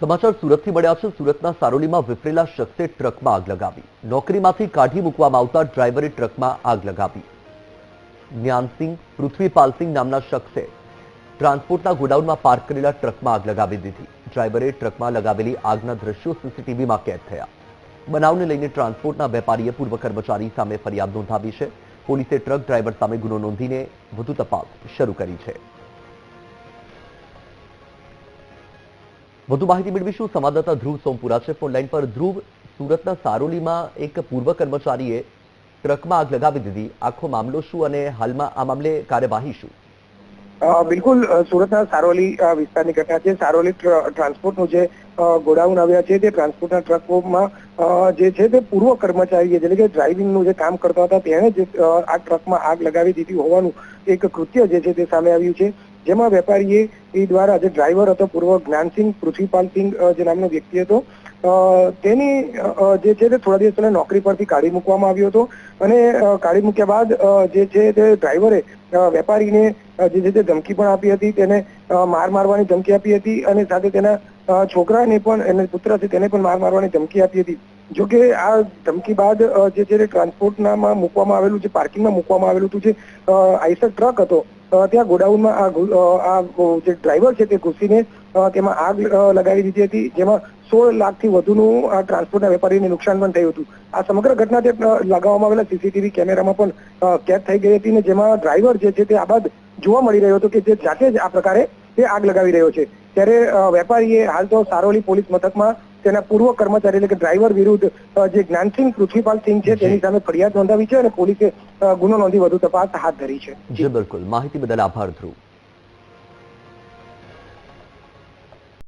સમાચાર સુરતથી મળ્યા છે. સુરતના સારોલીમાં વિફરેલા શખ્સે ટ્રકમાં આગ લગાવી. નોકરીમાંથી કાઢી મૂકવામાં આવતા ડ્રાઈવરે ટ્રકમાં આગ લગાવી. જ્ઞાનસિંહ, પૃથ્વીપાલસિંહ નામના શખ્સે ટ્રાન્સપોર્ટના ગોડાઉનમાં પાર્ક કરેલા ટ્રકમાં આગ લગાવી દીધી. ડ્રાઈવરે ટ્રકમાં લગાવેલી આગના દ્રશ્યો સીસીટીવીમાં કેદ થયા. બનાવને લઈને ટ્રાન્સપોર્ટના વેપારીએ પૂર્વ કર્મચારી સામે ફરિયાદ નોંધાવી છે. પોલીસે ટ્રક ડ્રાઈવર સામે ગુનો નોંધીને વધુ તપાસ શરૂ કરી છે. વધુ માહિતી મેળવીશું. સંવાદદાતા ધ્રુવ સોમપુરા છે. ફોન લાઈન પર ધ્રુવ, સુરતના સારોલીમાં એક પૂર્વ કર્મચારીએ ટ્રકમાં આગ લગાવી દીધી. આખો મામલો શું અને હાલમાં આ મામલે કાર્યવાહી શું? બિલકુલ સુરતના સારોલી વિસ્તારની ઘટના છે. સારોલી ટ્ર- ટ્રાન્સપોર્ટનું જે ગોડાઉન આવ્યા છે, તે ટ્રાન્સપોર્ટના ટ્રકોમાં જે છે તે પૂર્વ કર્મચારી એટલે કે ડ્રાઇવિંગનું જે કામ કરતા હતા, તેણે જે આ ટ્રકમાં આગ લગાવી દીધી હોવાનું એક કૃત્ય જે છે તે સામે આવ્યું છે. જેમાં વેપારીએ એ દ્વારા જે ડ્રાઈવર હતો, પૂર્વ જ્ઞાનસિંહ પૃથ્વીપાલ સિંહ જે નામનો વ્યક્તિ હતો તેની જે છે તે થોડા દિવસ પહેલા નોકરી પરથી કાઢી મૂકવામાં આવ્યો હતો અને કાઢી મૂક્યા બાદ જે છે તે ડ્રાઈવરે વેપારીને જે છે તે ધમકી પણ આપી હતી, તેને માર મારવાની ધમકી આપી હતી અને સાથે તેના છોકરાને પણ, એને પુત્ર છે તેને પણ માર મારવાની ધમકી આપી હતી. જો કે આ ધમકી બાદ જે જે છે ટ્રાન્સપોર્ટનામાં મૂકવામાં આવેલું, જે પાર્કિંગમાં મૂકવામાં આવેલું હતું જે આઈસર ટ્રક હતો ત્યાં ગોડાઉનમાં આ જે ડ્રાઈવર છે તે ઘૂસીને તેમાં આગ લગાવી દીધી હતી, જેમાં સોળ લાખથી વધુનું આ ટ્રાન્સપોર્ટના વેપારીને નુકસાન પણ થયું હતું. આ સમગ્ર ઘટના તે લગાવવામાં આવેલા સીસીટીવી કેમેરામાં પણ કેદ થઈ ગઈ હતી ને જેમાં ડ્રાઈવર જે છે તે આ બાદ જોવા મળી રહ્યો હતો કે જે જાતે જ આ પ્રકારે તે આગ લગાવી રહ્યો છે. ત્યારે વેપારીએ હાલ તો સારોલી પોલીસ મથકમાં તેના પૂર્વ કર્મચારી એટલે કે ડ્રાઈવર વિરુદ્ધ જે જ્ઞાનસિંહ પૃથ્વીપાલ સિંહ છે તેની સામે ફરિયાદ નોંધાવી છે અને પોલીસે ગુનો નોંધી વધુ તપાસ હાથ ધરી છે. જી બિલકુલ. માહિતી બદલ આભાર ધ્રુવ.